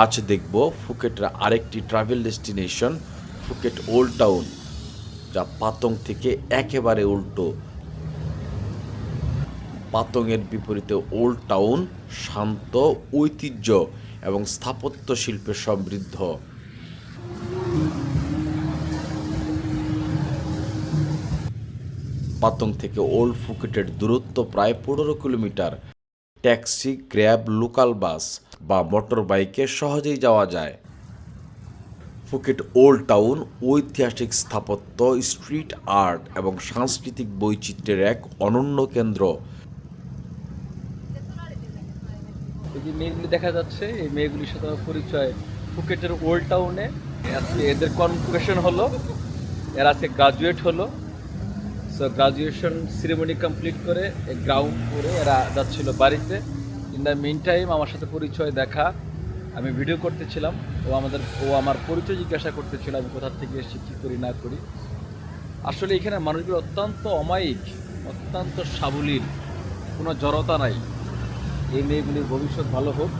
আজ দেখব ফুকেটের আরেকটি travel destination Phuket old town যা পাতং থেকে একেবারে উল্টো। পাতংয়ের বিপরীতে ওল্ড টাউন শান্ত, ঐতিহ্য এবং স্থাপত্য শিল্পে সমৃদ্ধ। পাতং থেকে ওল্ড ফুকেটের দূরত্ব প্রায় পনেরো kilometre. Taxi Grab local bus বা মোটর বাইকে সহজেই যাওয়া যায়। ফুকেট ওল্ড টাউন, ঐতিহাসিক স্থাপত্য, স্ট্রিট আর্ট এবং সাংস্কৃতিক বৈচিত্র্যের এক অনন্য কেন্দ্র। যে মেয়েগুলি দেখা যাচ্ছে, এই মেয়েগুলির সাথে পরিচয়। ফুকেটের ওল্ড টাউনে আজকে এদের কনভোকেশন হলো, এরা আজকে গ্রাজুয়েট হলো। সো গ্রাজুয়েশন সিরেমনি কমপ্লিট করে গ্রাউন্ড করে এরা যাচ্ছিল বাড়িতে। ইন দ্য মেন টাইম আমার সাথে পরিচয় দেখা। আমি ভিডিও করতেছিলাম। ও আমাদের, ও আমার পরিচয় জিজ্ঞাসা করতেছিল, আমি কোথার থেকে এসেছি, কী করি, না করি। আসলে এখানে মানুষগুলো অত্যন্ত অমায়িক, অত্যন্ত সাবলীল। কোনো জড়তা নাই। এই মেয়েগুলির ভবিষ্যৎ ভালো হোক।